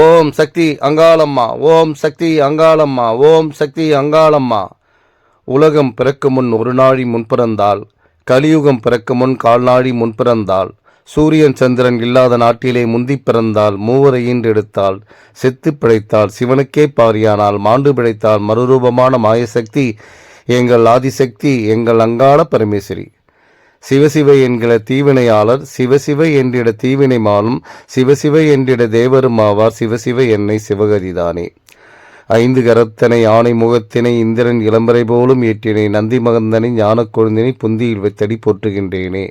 ஓம் சக்தி அங்காளம்மா ஓம் சக்தி அங்காளம்மா ஓம் சக்தி அங்காளம்மா. உலகம் பிறக்கு முன் ஒரு நாழி முன்பிறந்தால் கலியுகம் பிறக்கு முன் கால்நாழி முன்பிறந்தால் சூரியன் சந்திரன் இல்லாத நாட்டிலே முந்தி பிறந்தால் மூவரை ஈன்றெடுத்தால் செத்து பிழைத்தால் சிவனுக்கே பாரியானால் மாண்டு பிழைத்தால் மறுரூபமான மாயசக்தி எங்கள் ஆதிசக்தி எங்கள் அங்காள பரமேஸ்வரி. சிவசிவ என்கிற தீவினையாளர் சிவசிவ என்றிட தீவினை மாலும் சிவசிவ என்றிட தேவரும் ஆவார் சிவசிவ என்னை சிவகதிதானே. ஐந்து கரத்தனை ஆணை முகத்தினை இந்திரன் இளம்பரை போலும் ஏற்றினை நந்தி மகந்தனை ஞானக் கொழுந்தினை புந்தியில் வைத்தடி போற்றுகின்றேனே.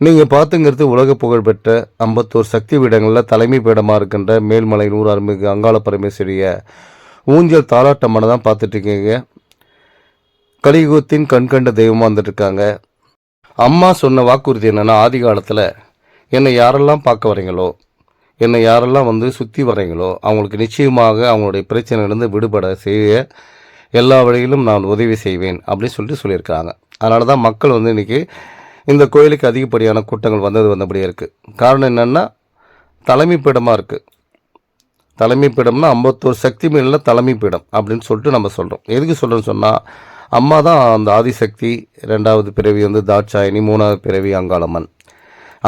நீங்கள் பார்த்துங்கிறது உலக புகழ்பெற்ற அம்பத்தூர் சக்தி பீடங்களில் தலைமை பீடமாக இருக்கின்ற மேல்மலை நூறு அருள்மிகு அங்காள பரமேஸ்வரிய ஊஞ்சல் தாலாட்டமான தான் பார்த்துட்டு இருக்கீங்க. கலியுகத்தின் கண்கண்ட தெய்வமாக வந்துட்டுருக்காங்க அம்மா சொன்ன வாக்குறுதி என்னென்னா ஆதி காலத்தில் என்னை யாரெல்லாம் பார்க்க வரீங்களோ என்னை யாரெல்லாம் வந்து சுற்றி வரீங்களோ அவங்களுக்கு நிச்சயமாக அவங்களுடைய பிரச்சனையிலேருந்து விடுபட செய்ய எல்லா வழியிலும் நான் உதவி செய்வேன் அப்படின்னு சொல்லிட்டு சொல்லியிருக்காங்க அதனால தான் மக்கள் வந்து இன்றைக்கி இந்த கோயிலுக்கு அதிகப்படியான கூட்டங்கள் வந்தது வந்தபடியே இருக்குது காரணம் என்னென்னா தலைமைப்பீடமாக இருக்குது தலைமைப்பீடம்னா ஐம்பத்தோரு சக்தி மேலில் தலைமைப்பீடம் அப்படின்னு சொல்லிட்டு நம்ம சொல்கிறோம் எதுக்கு சொல்கிறோன்னு சொன்னால் அம்மா தான் அந்த ஆதிசக்தி ரெண்டாவது பிறவி வந்து தாட்சாயினி மூணாவது பிறவி அங்காளம்மன்.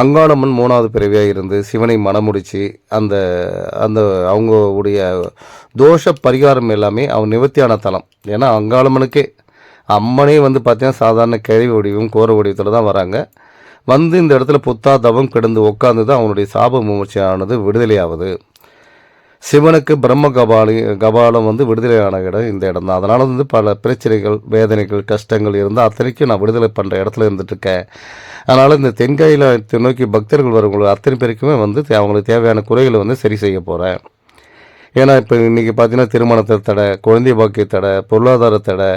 அங்காளம்மன் மூணாவது பிறவியாக இருந்து சிவனை மனமுடிச்சு அந்த அந்த அவங்களுடைய தோஷ பரிகாரம் எல்லாமே அவன் நிவர்த்தியான தலம். ஏன்னா அங்காளம்மனுக்கே அம்மனே வந்து பார்த்தீங்கன்னா சாதாரண கிழவி வடிவம் கோர வடிவத்தில் தான் வராங்க. வந்து இந்த இடத்துல புத்தா தவம் கிடந்து உட்காந்து தான் அவனுடைய சாப முயற்சியானது விடுதலையாவது. சிவனுக்கு பிரம்ம கபாலி கபாலம் வந்து விடுதலையான இடம் இந்த இடம் தான் அதனால் வந்து பல பிரச்சனைகள் வேதனைகள் கஷ்டங்கள் இருந்தால் அத்தனைக்கும் நான் விடுதலை பண்ணுற இடத்துல இருந்துட்டுருக்கேன். அதனால் இந்த தென்கையில் நோக்கி பக்தர்கள் வரவங்களுக்கு அத்தனை பேருக்குமே வந்து தே- அவங்களுக்கு தேவையான குறைகளை வந்து சரி செய்ய போகிறேன் ஏன்னா இப்போ இன்றைக்கி பார்த்தீங்கன்னா திருமணத்தை தடை குழந்தை பாக்கிய தடை பொருளாதார தடை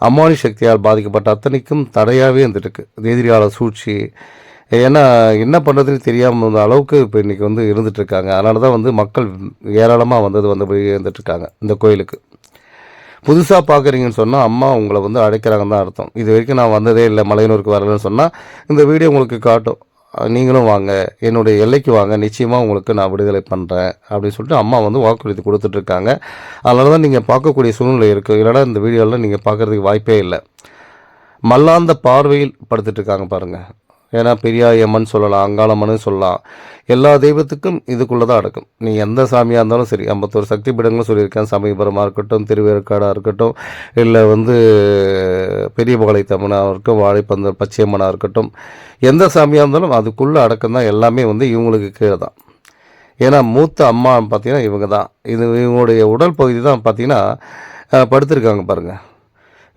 அம்மானி சக்தியால் பாதிக்கப்பட்ட அத்தனைக்கும் தடையாகவே இருந்துட்டு இருக்கு எதிரியாளர் சூழ்ச்சி ஏன்னா என்ன பண்ணுறதுன்னு தெரியாமல் அளவுக்கு இப்போ இன்றைக்கி வந்து இருந்துகிட்ருக்காங்க அதனால தான் வந்து மக்கள் ஏராளமாக வந்தது வந்தபடி இருந்துட்டு இருக்காங்க இந்த கோயிலுக்கு. புதுசாக பார்க்குறீங்கன்னு சொன்னால் அம்மா உங்களை வந்து அழைக்கிறாங்கன்னு தான் அர்த்தம். இது வரைக்கும் நான் வந்ததே இல்லை மலையனூருக்கு வரலன்னு சொன்னால் இந்த வீடியோ உங்களுக்கு காட்டும். நீங்களும் வாங்க என்னுடைய எல்லைக்கு வாங்க நிச்சயமாக உங்களுக்கு நான் விடுதலை பண்ணுறேன் அப்படின்னு சொல்லிட்டு அம்மா வந்து வாக்குறுதி கொடுத்துட்ருக்காங்க அதனால தான் நீங்கள் பார்க்கக்கூடிய சூழ்நிலை இருக்குது இல்லைனா இந்த வீடியோவில் நீங்கள் பார்க்குறதுக்கு வாய்ப்பே இல்லை. மல்லாந்த பார்வையில் படுத்துட்ருக்காங்க பாருங்கள் ஏன்னா பெரியாயம்மன் சொல்லலாம் அங்காளம்மன் சொல்லலாம். எல்லா தெய்வத்துக்கும் இதுக்குள்ளே தான் அடக்கும். நீ எந்த சாமியாக இருந்தாலும் சரி ஐம்பத்தோரு சக்தி பீடங்களும் சொல்லியிருக்கேன். சமயபுரமாக இருக்கட்டும் திருவேற்காடாக இருக்கட்டும் இல்லை வந்து பெரிய பாளையத்தம்மனாக இருக்கட்டும் வாழைப்பந்தல் பச்சையம்மனாக இருக்கட்டும் எந்த சாமியாக இருந்தாலும் அதுக்குள்ளே அடக்கம் தான் எல்லாமே வந்து இவங்களுக்கு கீழே தான் ஏன்னா மூத்த அம்மா பார்த்தீங்கன்னா இவங்க தான் இது இவங்களுடைய உடல் பகுதி தான் பார்த்தீங்கன்னா படுத்திருக்காங்க பாருங்கள்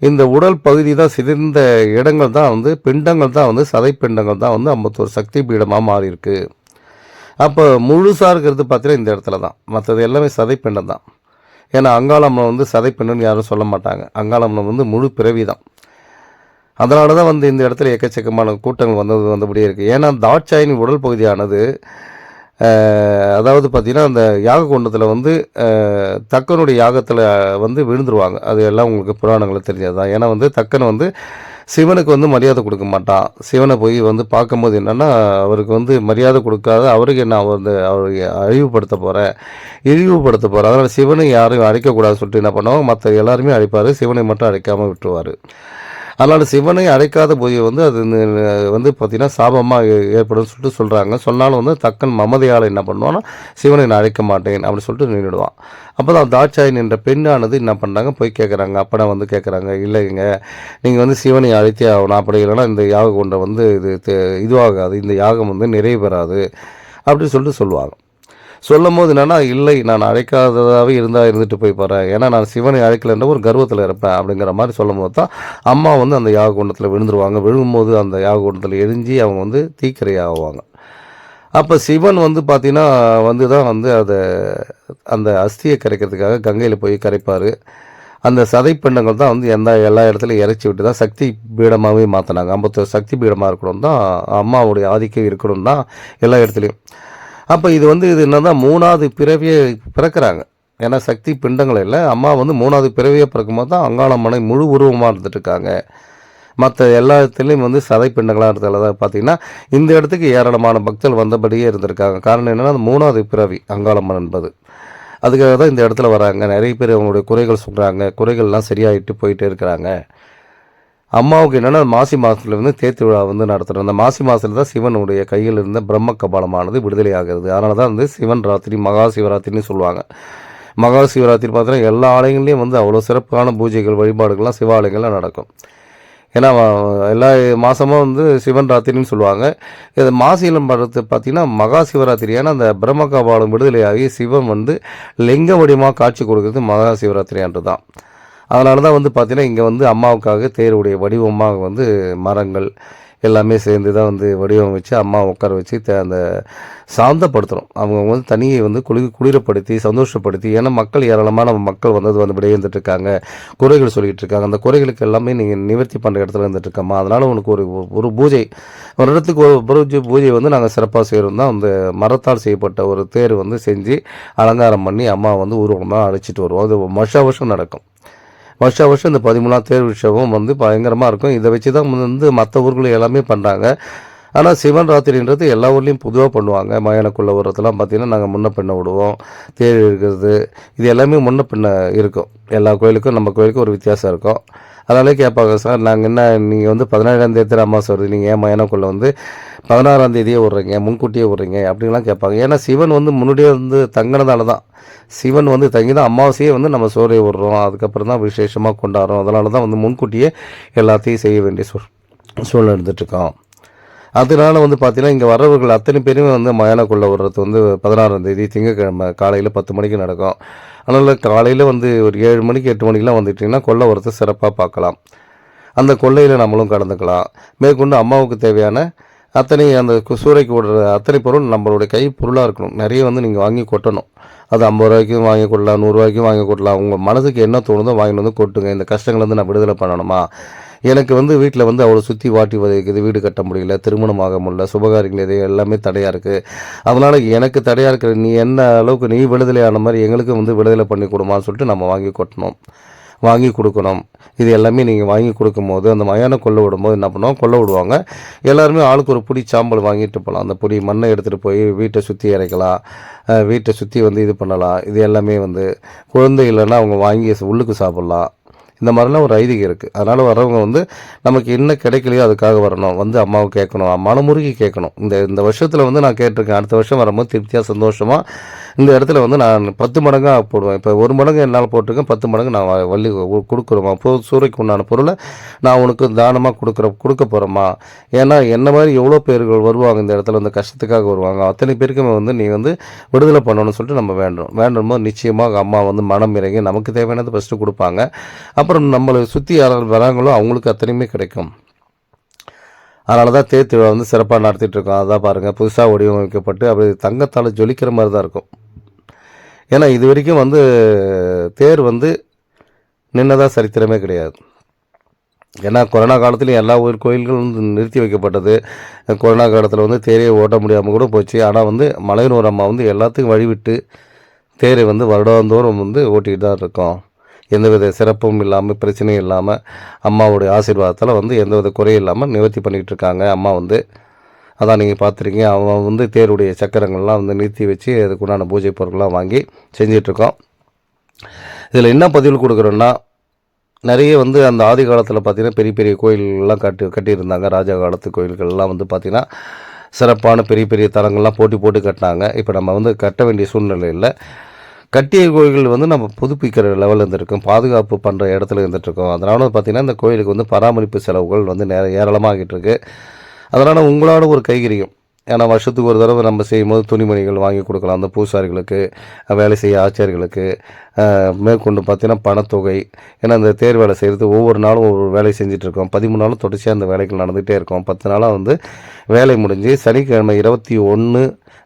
இந்த உடல் பகுதி தான் சிதைந்த இடங்கள் தான் வந்து பிண்டங்கள் தான் வந்து சதை பிண்டங்கள் தான் வந்து ஐம்பத்தோரு சக்தி பீடமாக மாறி இருக்கு அப்போ முழுசாக இருக்கிறது பார்த்தீங்கன்னா இந்த இடத்துல தான். மற்றது எல்லாமே சதை பிண்டம் தான். ஏன்னா அங்காளம்மன் வந்து சதை பிண்டம்னு யாரும் சொல்ல மாட்டாங்க. அங்காளம்மன் வந்து முழு பிறவி தான். அதனால தான் வந்து இந்த இடத்துல எக்கச்சக்கமான கூட்டங்கள் வந்தது வந்தபடியே இருக்குது ஏன்னா தாட்சாயின் உடல் பகுதியானது அதாவது பார்த்திங்கன்னா அந்த யாக குண்டத்தில் வந்து தக்கனுடைய யாகத்தில் வந்து விழுந்துருவாங்க. அது எல்லாம் உங்களுக்கு புராணங்களை தெரிஞ்சது தான் ஏன்னா வந்து தக்கன் வந்து சிவனுக்கு வந்து மரியாதை கொடுக்க மாட்டான். சிவனை போய் வந்து பார்க்கும்போது என்னென்னா அவருக்கு வந்து மரியாதை கொடுக்காத அவருக்கு என்ன அவர் வந்து அவருக்கு அழிவுபடுத்த போகிறேன் இழிவுபடுத்த போகிறேன் அதனால் சிவனை யாரும் அழைக்கக்கூடாதுன்னு சொல்லிட்டு என்ன பண்ணுவாங்க மற்ற எல்லாருமே அழைப்பார். சிவனை மட்டும் அழைக்காமல் விட்டுருவார். அதனால் சிவனை அழைக்காத போய் வந்து அது வந்து பார்த்திங்கன்னா சாபமாக ஏற்படும் சொல்லிட்டு சொல்கிறாங்க சொன்னாலும் வந்து தக்கன் மமதையால் என்ன பண்ணுவான்னா சிவனை நான் அழைக்க மாட்டேன் அப்படின்னு சொல்லிட்டு நின்றுடுவான் அப்போ தான் தாட்சாயின் என்ற பெண்ணானது என்ன பண்ணுறாங்க போய் கேட்குறாங்க அப்பனா வந்து கேட்குறாங்க இல்லைங்க நீங்கள் வந்து சிவனை அழைத்தே ஆகணும். அப்படி இல்லைன்னா இந்த யாக கொண்ட வந்து இது இதுவாகாது. இந்த யாகம் வந்து நிறைவு பெறாது. அப்படின்னு சொல்லிட்டு சொல்லுவாங்க. சொல்லும் போது என்னென்னா இல்லை நான் அழைக்காததாகவே இருந்தால் இருந்துட்டு போய் போகிறேன் ஏன்னா நான் சிவனை அழைக்கலைன்ற ஒரு கர்வத்தில் இருப்பேன். அப்படிங்கிற மாதிரி சொல்லும் போது தான் அம்மா வந்து அந்த யாக குண்டத்தில் விழுந்துருவாங்க. விழுகும்போது அந்த யாக குண்டத்தில் எரிஞ்சு அவங்க வந்து தீக்கிரையாகுவாங்க. அப்போ சிவன் வந்து பார்த்தீங்கன்னா வந்து தான் வந்து அதை அந்த அஸ்தியை கரைக்கிறதுக்காக கங்கையில் போய் கரைப்பார். அந்த சதைப்பெண்ணங்கள் தான் வந்து எந்த எல்லா இடத்துலையும் இறைச்சி விட்டு தான் சக்தி பீடமாகவே மாற்றினாங்க ஐம்பத்தொரு சக்தி பீடமாக இருக்கணும் தான் அம்மாவுடைய ஆதிக்கம் இருக்கணும் தான் எல்லா இடத்துலையும். அப்போ இது வந்து இது என்னன்னா மூணாவது பிறவியை பிறக்கிறாங்க. ஏன்னா சக்தி பிண்டங்கள் இல்லை. அம்மா வந்து மூணாவது பிறவியை பிறக்கும்போது தான் அங்காளம்மனை முழு உருவமாக இருந்துட்டுருக்காங்க. மற்ற எல்லா இடத்துலையும் வந்து சதை பிண்டங்களாக இருக்கிறதால தான் பார்த்தீங்கன்னா இந்த இடத்துக்கு ஏராளமான பக்தர்கள் வந்தபடியே இருந்திருக்காங்க. காரணம் என்னென்னா அந்த மூணாவது பிறவி அங்காளம்மன் என்பது. அதுக்காக தான் இந்த இடத்துல வராங்க. நிறைய பேர் அவங்களுடைய குறைகள் சொல்கிறாங்க குறைகள்லாம் சரியாயிட்டு போயிட்டே இருக்கிறாங்க. அம்மாவுக்கு என்னென்னா மாசி மாதத்தில் வந்து தேத்து விழா வந்து நடத்துகிறோம் அந்த மாசி மாதத்தில் தான் சிவனுடைய கையில் இருந்த பிரம்ம கபாலமானது விடுதலை ஆகிறது அதனால தான் வந்து சிவன் ராத்திரி மகா சிவராத்திரின்னு சொல்லுவாங்க. மகா சிவராத்திரி பார்த்தீங்கன்னா எல்லா ஆலயங்கள்லேயும் வந்து அவ்வளோ சிறப்பான பூஜைகள் வழிபாடுகள்லாம் சிவாலயங்கள்லாம் நடக்கும். ஏன்னா எல்லா மாதமும் வந்து சிவன் ராத்திரின்னு சொல்லுவாங்க. இது மாசிலம் படத்தை பார்த்திங்கன்னா மகா சிவராத்திரி. ஏன்னா அந்த பிரம்ம கபாலம் விடுதலையாகி சிவன் வந்து லிங்க வடிவமாக காட்சி கொடுக்கறது மகா சிவராத்திரியான்றது தான் அதனால தான் வந்து பார்த்திங்கன்னா இங்கே வந்து அம்மாவுக்காக தேருடைய வடிவமாக வந்து மரங்கள் எல்லாமே சேர்ந்து தான் வந்து வடிவம் வச்சு அம்மா உட்கார வச்சு த- அந்த சாந்தப்படுத்துகிறோம் அவங்க வந்து தனியை வந்து குளி குளிரப்படுத்தி சந்தோஷப்படுத்தி ஏன்னா மக்கள் ஏராளமான மக்கள் வந்தது வந்து விடையே இருந்துட்டு இருக்காங்க குறைகள் சொல்லிகிட்டு இருக்காங்க. அந்த குறைகளுக்கு எல்லாமே நீங்கள் நிவர்த்தி பண்ணுற இடத்துல இருந்துட்டு இருக்கம்மா உனக்கு ஒரு ஒரு பூஜை ஒரு இடத்துக்கு ஒரு பூஜை பூஜை வந்து நாங்கள் சிறப்பாக செய்கிறோம் தான் அந்த மரத்தால் செய்யப்பட்ட ஒரு தேர் வந்து செஞ்சு அலங்காரம் பண்ணி அம்மா வந்து ஊர்வலமாக அழைச்சிட்டு வருவோம். அது வருஷ வருஷம் நடக்கும். வருஷம் வருஷம் இந்த பதிமூணாம் தேர் உற்சவம் வந்து பயங்கரமாக இருக்கும். இதை வச்சு தான் வந்து மற்ற ஊர்கள் எல்லாமே பண்ணுறாங்க ஆனால் சிவன் ராத்திரின்றது எல்லா ஊர்லேயும் பொதுவாக பண்ணுவாங்க. மயானக்குள்ள வர்றதெல்லாம் பார்த்திங்கன்னா நாங்கள் முன்ன பின்ன விடுவோம். தேர் இருக்கிறது இது எல்லாமே முன்ன பின்ன இருக்கும். எல்லா கோயிலுக்கும் நம்ம கோயிலுக்கும் ஒரு வித்தியாசம் இருக்கும். அதனாலே கேட்பாங்க சார் நாங்கள் என்ன நீங்கள் வந்து பதினேழாம் தேதி அமாவாசை வருது. நீங்கள் ஏன் மயானக்குள்ளே வந்து பதினாறாம் தேதியே விட்றீங்க? முன்கூட்டியே விட்றீங்க? அப்படின்லாம் கேட்பாங்க. ஏன்னா சிவன் வந்து முன்னாடியே வந்து தங்கினதால தான். சிவன் வந்து தங்கி தான் அமாவாசையே வந்து நம்ம சோறையை விடுறோம். அதுக்கப்புறம் தான் விசேஷமாக கொண்டாடுறோம். அதனால தான் வந்து முன்கூட்டியே எல்லாத்தையும் செய்ய வேண்டிய சூழ் சூழ்நிலை இருந்துட்டுருக்கோம் அதனால வந்து பார்த்தீங்கன்னா இங்கே வர்றவர்கள் அத்தனை பேருமே வந்து மயானக்குள்ளே விடுறது வந்து பதினாறாம் தேதி திங்கக்கிழமை காலையில் பத்து மணிக்கு நடக்கும். அதனால் காலையில் வந்து ஒரு ஏழு மணிக்கு எட்டு மணிக்கெலாம் வந்துட்டிங்கன்னா கொல்லை உரத்தை சிறப்பாக பார்க்கலாம். அந்த கொள்ளையில் நம்மளும் கலந்துக்கலாம். மேற்கொண்டு அம்மாவுக்கு தேவையான அத்தனை அந்த சூறைக்கு விடுற அத்தனை பொருள் நம்மளுடைய கை பொருளாக இருக்கணும். நிறைய வந்து நீங்கள் வாங்கி கொட்டணும். அது ஐம்பது ரூபாய்க்கும் வாங்கி கொட்டலாம் நூறுரூவாய்க்கும் வாங்கி கொட்டலாம். உங்கள் மனதுக்கு என்ன தோணுதோ வாங்கிட்டு வந்து கொட்டுங்க. இந்த கஷ்டங்கள் வந்து நான் விடுதலை பண்ணணுமா? எனக்கு வந்து வீட்டில் வந்து அவ்வளோ சுற்றி வாட்டி வதைக்குது வீடு கட்ட முடியல திருமணம் ஆக முடியல சுபகாரியங்கள் இது எல்லாமே தடையாக இருக்குது அதனால் எனக்கு தடையாக இருக்கிற நீ என்ன அளவுக்கு நீ விடுதலை ஆன மாதிரி எங்களுக்கும் வந்து விடுதலை பண்ணி கொடுமான்னு சொல்லிட்டு நம்ம வாங்கி கொட்டணும். வாங்கி கொடுக்கணும். இது எல்லாமே நீங்கள் வாங்கி கொடுக்கும்போது அந்த மயான கொள்ள விடும்போது என்ன பண்ணுவோம் கொல்ல விடுவாங்க. எல்லாருமே ஆளுக்கு ஒரு பொடி சாம்பல் வாங்கிட்டு போகலாம் அந்த பொடி மண்ணை எடுத்துகிட்டு போய் வீட்டை சுற்றி இறைக்கலாம். வீட்டை சுற்றி வந்து இது பண்ணலாம். இது எல்லாமே வந்து குழந்தை இல்லைன்னா அவங்க வாங்கி உள்ளுக்கு சாப்பிட்லாம். இந்த மாதிரிலாம் ஒரு ஐதீகம் இருக்குது அதனால் வரவங்க வந்து நமக்கு என்ன கிடைக்கலையோ அதுக்காக வரணும். வந்து அம்மாவை கேட்கணும். மனமுருகி கேட்கணும். இந்த இந்த வருஷத்தில் வந்து நான் கேட்டிருக்கேன். அடுத்த வருஷம் வரும்போது திருப்தியாக சந்தோஷமாக இந்த இடத்துல வந்து நான் பத்து மடங்காக போடுவேன். இப்போ ஒரு மடங்கு என்னால் போட்டிருக்கேன் பத்து மடங்கு நான் வள்ளி கொடுக்குறோமா போ சூறைக்கு உண்டான பொருளை நான் உனக்கு தானமாக கொடுக்குற கொடுக்க போகிறோமா ஏன்னா என்ன மாதிரி எவ்வளோ பேர்கள் வருவாங்க இந்த இடத்துல வந்து கஷ்டத்துக்காக வருவாங்க. அத்தனை பேருக்குமே வந்து நீ வந்து விடுதலை பண்ணணும்னு சொல்லிட்டு நம்ம வேண்டும் வேண்டும் போது நிச்சயமாக அம்மா வந்து மனம் இறங்கி நமக்கு தேவையானது ஃபஸ்ட்டு கொடுப்பாங்க. அப்புறம் நம்மளை சுற்றி யாராவது வராங்களோ அவங்களுக்கு அத்தனையுமே கிடைக்கும். அதனால தான் தேர் திருவிழா வந்து சிறப்பாக நடத்திட்டு இருக்கோம். அதான் பாருங்கள் புதுசாக வடிவமைக்கப்பட்டு அப்படி தங்கத்தால் ஜொலிக்கிற மாதிரி தான் இருக்கும். ஏன்னா இது வரைக்கும் வந்து தேர் வந்து நின்னதாக சரித்திரமே கிடையாது. ஏன்னா கொரோனா காலத்துலேயும் எல்லா ஊர் கோயில்களும் வந்து நிறுத்தி வைக்கப்பட்டது. கொரோனா காலத்தில் வந்து தேரையை ஓட்ட முடியாமல் கூட போச்சு. ஆனால் வந்து மலையனூர் அம்மா வந்து எல்லாத்துக்கும் வழிவிட்டு தேரை வந்து வருடாந்தோறும் வந்து ஓட்டிகிட்டு தான் இருக்கோம். எந்தவித சிறப்பும் இல்லாமல் பிரச்சனையும் இல்லாமல் அம்மாவுடைய ஆசீர்வாதத்தால் வந்து எந்தவித குறையும் இல்லாமல் நிவர்த்தி பண்ணிகிட்டு இருக்காங்க. அம்மா வந்து அதான் நீங்கள் பார்த்துருக்கீங்க. அவன் வந்து தேருடைய சக்கரங்கள்லாம் வந்து நிறுத்தி வச்சு அதுக்குண்டான பூஜை பொருட்கள்லாம் வாங்கி செஞ்சிட்ருக்கோம் இதில் என்ன பதிவு கொடுக்குறோன்னா நிறைய வந்து அந்த ஆதி காலத்தில் பார்த்திங்கன்னா பெரிய பெரிய கோயில்கள்லாம் கட்டி கட்டியிருந்தாங்க. ராஜா காலத்து கோயில்கள்லாம் வந்து பார்த்திங்கன்னா சிறப்பான பெரிய பெரிய தலங்கள்லாம் போட்டி போட்டு கட்டினாங்க. இப்போ நம்ம வந்து கட்ட வேண்டிய சூழ்நிலை இல்லை. கட்டிய கோயில்கள் வந்து நம்ம புதுப்பிக்கிற லெவலில் இருந்திருக்கோம். பாதுகாப்பு பண்ணுற இடத்துல இருந்துகிட்ருக்கோம் அதனால பார்த்தீங்கன்னா இந்த கோயிலுக்கு வந்து பராமரிப்பு செலவுகள் வந்து நேர ஏராளமாகிட்டு இருக்குது அதனால் உங்களோட ஒரு கைகரியம். ஏன்னா வருஷத்துக்கு ஒரு தடவை நம்ம செய்யும்போது துணிமணிகள் வாங்கி கொடுக்கலாம். அந்த பூசாரிகளுக்கு வேலை செய்ய ஆச்சாரிகளுக்கு மேற்கொண்டு பார்த்தீங்கன்னா பணத்தொகை. ஏன்னா அந்த தேர் வேலை செய்கிறது ஒவ்வொரு நாளும் ஒவ்வொரு வேலை செஞ்சிட்ருக்கோம் இருக்கோம். பதிமூணு நாளும் தொடர்ச்சியாக அந்த வேலைகள் நடந்துகிட்டே இருக்கும். பத்து நாளாக வந்து வேலை முடிஞ்சு சனிக்கிழமை இருபத்தி ஒன்று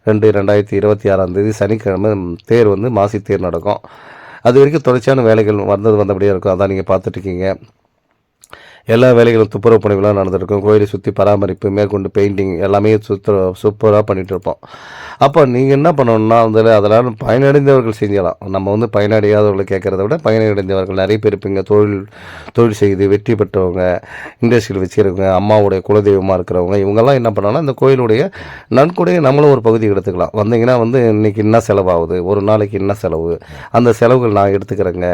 ரெண்டு ரெண்டாயிரத்தி இருபத்தி ஆறாம் தேதி சனிக்கிழமை தேர் வந்து மாசி தேர் நடக்கும். அது வரைக்கும் தொடர்ச்சியான வேலைகள் வந்தது வந்தபடியே இருக்கும். அதான் நீங்கள் பார்த்துட்ருக்கீங்க எல்லா வேலைகளும் துப்புரவு பணிகளாக நடந்திருக்கும். கோயிலை சுற்றி பராமரிப்பு மேற்கொண்டு பெயிண்டிங் எல்லாமே சுத்த சூப்பராக பண்ணிகிட்டு இருப்போம் அப்போ நீங்கள் என்ன பண்ணணும்னா வந்து அதெல்லாம் பயனடைந்தவர்கள் செஞ்சலாம் நம்ம வந்து பயனடையாதவர்களை கேட்குறத விட பயனடைந்தவர்கள். நிறைய பேர் இருப்பீங்க தொழில் தொழில் செய்து வெற்றி பெற்றவங்க இண்டஸ்ட்ரியில் வச்சுருக்கவங்க அம்மாவுடைய குலதெய்வமாக இருக்கிறவங்க இவங்கெல்லாம் என்ன பண்ணலாம் இந்த கோயிலுடைய நன்கொடையை நம்மளும் ஒரு பகுதி எடுத்துக்கலாம். வந்தீங்கன்னா வந்து இன்னைக்கு என்ன செலவாகுது? ஒரு நாளைக்கு என்ன செலவு? அந்த செலவுகள் நான் எடுத்துக்கிறேங்க.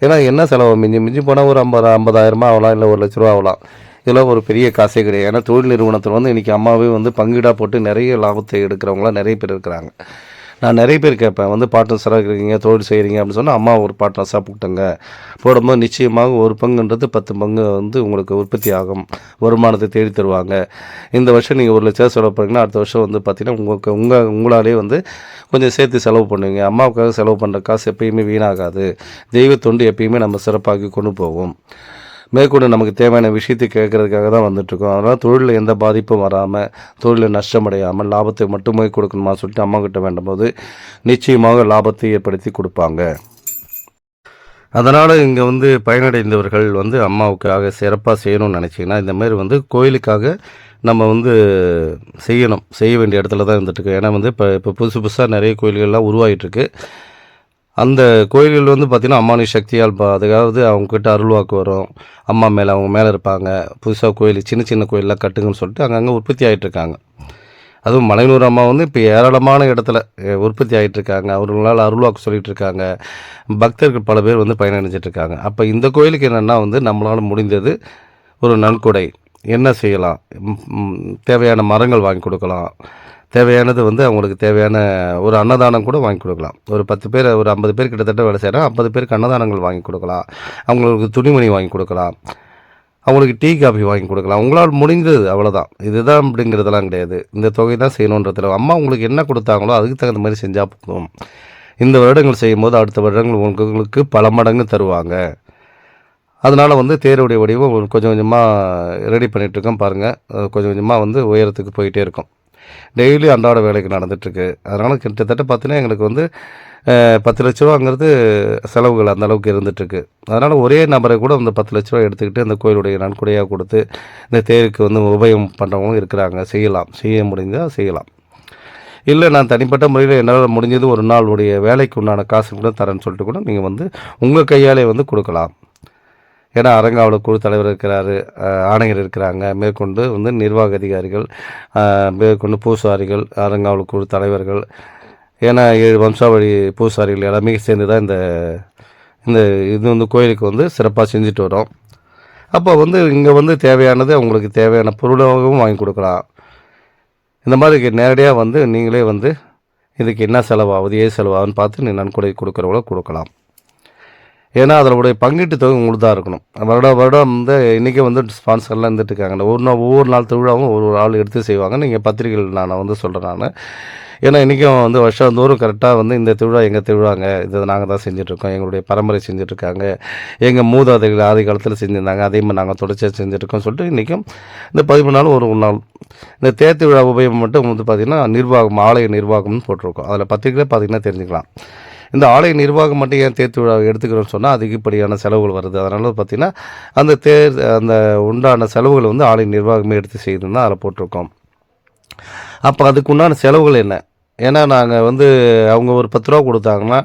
ஏன்னா என்ன செலவு? மிஞ்சி மிஞ்சி போனால் ஒரு ஐம்பது ஐம்பதாயிரமா ஆகலாம் இல்லை ஒரு லட்ச ரூபா ஆகலாம். இதெல்லாம் ஒரு பெரிய காசே கிடையாது. ஏன்னா தொழில் நிறுவனத்தில் வந்து இன்றைக்கி அம்மாவே வந்து பங்கீடாக போட்டு நிறைய லாபத்தை எடுக்கிறவங்களாம் நிறைய பேர் இருக்கிறாங்க. நான் நிறைய பேர் கேட்பேன் வந்து பார்ட்னர்ஸராக இருக்கிறீங்க தொழில் செய்கிறீங்க அப்படின்னு சொன்னால் அம்மா ஒரு பார்ட்னர்ஸாக போட்டுங்க போடும்போது நிச்சயமாக ஒரு பங்குன்றது பத்து பங்கு வந்து உங்களுக்கு உற்பத்தி ஆகும் வருமானத்தை தேடி தருவாங்க. இந்த வருஷம் நீங்கள் ஒரு லட்சம் செலவு பண்ணீங்கன்னா அடுத்த வருஷம் வந்து பார்த்தீங்கன்னா உங்களுக்கு உங்கள் உங்களாலே வந்து கொஞ்சம் சேர்த்து செலவு பண்ணுவீங்க. அம்மாவுக்காக செலவு பண்ணுற காசு எப்பயுமே வீணாகாது. தெய்வ தொண்டு எப்பயுமே நம்ம சிறப்பாக்கி கொண்டு போவோம் மேற்கொண்டு நமக்கு தேவையான விஷயத்தை கேட்கறதுக்காக தான் வந்துட்டுருக்கோம். அதனால் தொழிலில் எந்த பாதிப்பும் வராமல் தொழிலில் நஷ்டமடையாமல் லாபத்தை மட்டுமே கொடுக்கணுமா சொல்லிட்டு அம்மா கிட்ட வேண்டும்போது நிச்சயமாக லாபத்தை ஏற்படுத்தி கொடுப்பாங்க. அதனால் இங்கே வந்து பயனடைந்தவர்கள் வந்து அம்மாவுக்காக சிறப்பாக செய்யணும்னு நினச்சிங்கன்னா இந்தமாரி வந்து கோயிலுக்காக நம்ம வந்து செய்யணும். செய்ய வேண்டிய இடத்துல தான் இருந்துட்டுருக்கு. ஏன்னா வந்து இப்போ இப்போ புதுசு புதுசாக நிறைய கோயில்கள்லாம் உருவாகிட்டுருக்கு அந்த கோயில்கள் வந்து பார்த்திங்கன்னா அம்மானி சக்தியால் பா அதாவது அவங்கக்கிட்ட அருள்வாக்கு வரும். அம்மா மேலே அவங்க மேலே இருப்பாங்க. புதுசாக கோயில் சின்ன சின்ன கோயிலெலாம் கட்டுங்கன்னு சொல்லிட்டு அங்கங்கே உற்பத்தி ஆகிட்டு இருக்காங்க. அதுவும் மலையனூர் அம்மா வந்து இப்போ ஏராளமான இடத்துல உற்பத்தி ஆகிட்டுருக்காங்க அவர்களால் அருள்வாக்கு சொல்லிகிட்டு இருக்காங்க. பக்தர்கள் பல பேர் வந்து பயனடைஞ்சிட்ருக்காங்க அப்போ இந்த கோயிலுக்கு என்னென்னா வந்து நம்மளால் முடிந்தது ஒரு நன்கொடை. என்ன செய்யலாம்? தேவையான மரங்கள் வாங்கி கொடுக்கலாம். தேவையானது வந்து அவங்களுக்கு தேவையான ஒரு அன்னதானம் கூட வாங்கி கொடுக்கலாம். ஒரு பத்து பேர் ஒரு ஐம்பது பேர் கிட்டத்தட்ட வேலை செய்கிறோம் ஐம்பது பேருக்கு அன்னதானங்கள் வாங்கி கொடுக்கலாம். அவங்களுக்கு துணிமணி வாங்கி கொடுக்கலாம். அவங்களுக்கு டீ காஃபி வாங்கி கொடுக்கலாம். உங்களால் முடிந்தது அவ்வளோதான் இதுதான் அப்படிங்கிறதெல்லாம் கிடையாது. இந்த தொகை தான் செய்யணுன்றதுல அம்மா உங்களுக்கு என்ன கொடுத்தாங்களோ அதுக்கு தகுந்த மாதிரி செஞ்சால் போதும். இந்த வருடங்கள் செய்யும்போது அடுத்த வருடங்கள் உங்களுக்கு பல மடங்கு தருவாங்க. அதனால் வந்து தேருடைய வடிவம் கொஞ்சம் கொஞ்சமாக ரெடி பண்ணிகிட்ருக்கோம் பாருங்கள் கொஞ்சம் கொஞ்சமாக வந்து உயரத்துக்கு போயிட்டே இருக்கும். டெய்லி அன்றாட வேலைக்கு நடந்துகிட்ருக்கு அதனால் கிட்டத்தட்ட பார்த்தீங்கன்னா எங்களுக்கு வந்து பத்து லட்ச ரூபாங்கிறது செலவுகள் அந்த அளவுக்கு இருந்துகிட்ருக்கு அதனால் ஒரே நபரை கூட அந்த பத்து லட்ச ரூபா எடுத்துக்கிட்டு அந்த கோயிலுடைய நன்கொடையாக கொடுத்து இந்த தேருக்கு வந்து உபயோகம் பண்ணுறவங்களும் இருக்கிறாங்க. செய்யலாம். செய்ய முடிஞ்சால் செய்யலாம். இல்லை நான் தனிப்பட்ட முறையில் என்னால் முடிஞ்சது ஒரு நாளுடைய வேலைக்கு உண்டான காசு கூட தரேன்னு சொல்லிட்டு கூட நீங்கள் வந்து உங்கள் கையாலே வந்து கொடுக்கலாம். ஏன்னா அரங்காவலர் குழு தலைவர் இருக்கிறாரு ஆணையர் இருக்கிறாங்க. மேற்கொண்டு வந்து நிர்வாக அதிகாரிகள் மேற்கொண்டு பூசாரிகள் அரங்காவலர் குழு தலைவர்கள் ஏன்னா ஏழு வம்சாவளி பூசாரிகள் எல்லாமே சேர்ந்து தான் இந்த இந்த இது வந்து கோயிலுக்கு வந்து சிறப்பாக செஞ்சுட்டு வரோம். அப்போ வந்து இங்கே வந்து தேவையானது அவங்களுக்கு தேவையான பொருளாகவும் வாங்கி கொடுக்கலாம். இந்த மாதிரி நேரடியாக வந்து நீங்களே வந்து இதுக்கு என்ன செலவாகுது ஏ செலவாகுன்னு பார்த்து நீ நன்கொடை கொடுக்குறவங்கள கொடுக்கலாம். ஏன்னா அதனுடைய பங்கீட்டு தொகை உங்களுக்கு தான் இருக்கணும். வருடம் வருடம் வந்து இன்றைக்கி வந்து ஸ்பான்சர்லாம் இருந்துட்டு இருக்காங்க ஒரு நாள் ஒவ்வொரு நாள் திருவிழாவும் ஒரு ஒரு ஆள் எடுத்து செய்வாங்க நீங்கள் பத்திரிகைகள் நான் வந்து சொல்கிறேன் நான். ஏன்னா இன்றைக்கும் வந்து வருஷந்தோறும் கரெக்டாக வந்து இந்த திருவிழா எங்கள் திருவிழாங்க இதை நாங்கள் தான் செஞ்சுட்ருக்கோம் எங்களுடைய பரம்பரை செஞ்சுட்ருக்காங்க எங்கள் மூதாதைகள் ஆதி காலத்தில் செஞ்சுருந்தாங்க அதே மாதிரி நாங்கள் தொடர்ச்சியாக செஞ்சுருக்கோம் சொல்லிட்டு இன்றைக்கும் இந்த பதிமூணு நாள் ஒரு ஒரு நாள். இந்த தேர் திருவிழா உபயோகம் மட்டும் வந்து பார்த்திங்கன்னா நிர்வாகம் ஆலய நிர்வாகம்னு போட்டிருக்கோம். அதில் பத்திரிக்கையில் பார்த்திங்கன்னா தெரிஞ்சுக்கலாம். இந்த ஆலய நிர்வாகம் மட்டும் ஏன் தேர்த்து விழா எடுத்துக்கிறோம்னு சொன்னால் அதிகப்படியான செலவுகள் வருது. அதனால் பார்த்திங்கன்னா அந்த தேர் அந்த உண்டான செலவுகள் வந்து ஆலய நிர்வாகமே எடுத்து செய்துன்னு தான் அதில் போட்டிருக்கோம். அப்போ அதுக்கு உண்டான செலவுகள் என்ன? ஏன்னா நாங்கள் வந்து அவங்க ஒரு பத்து ரூபா கொடுத்தாங்கன்னா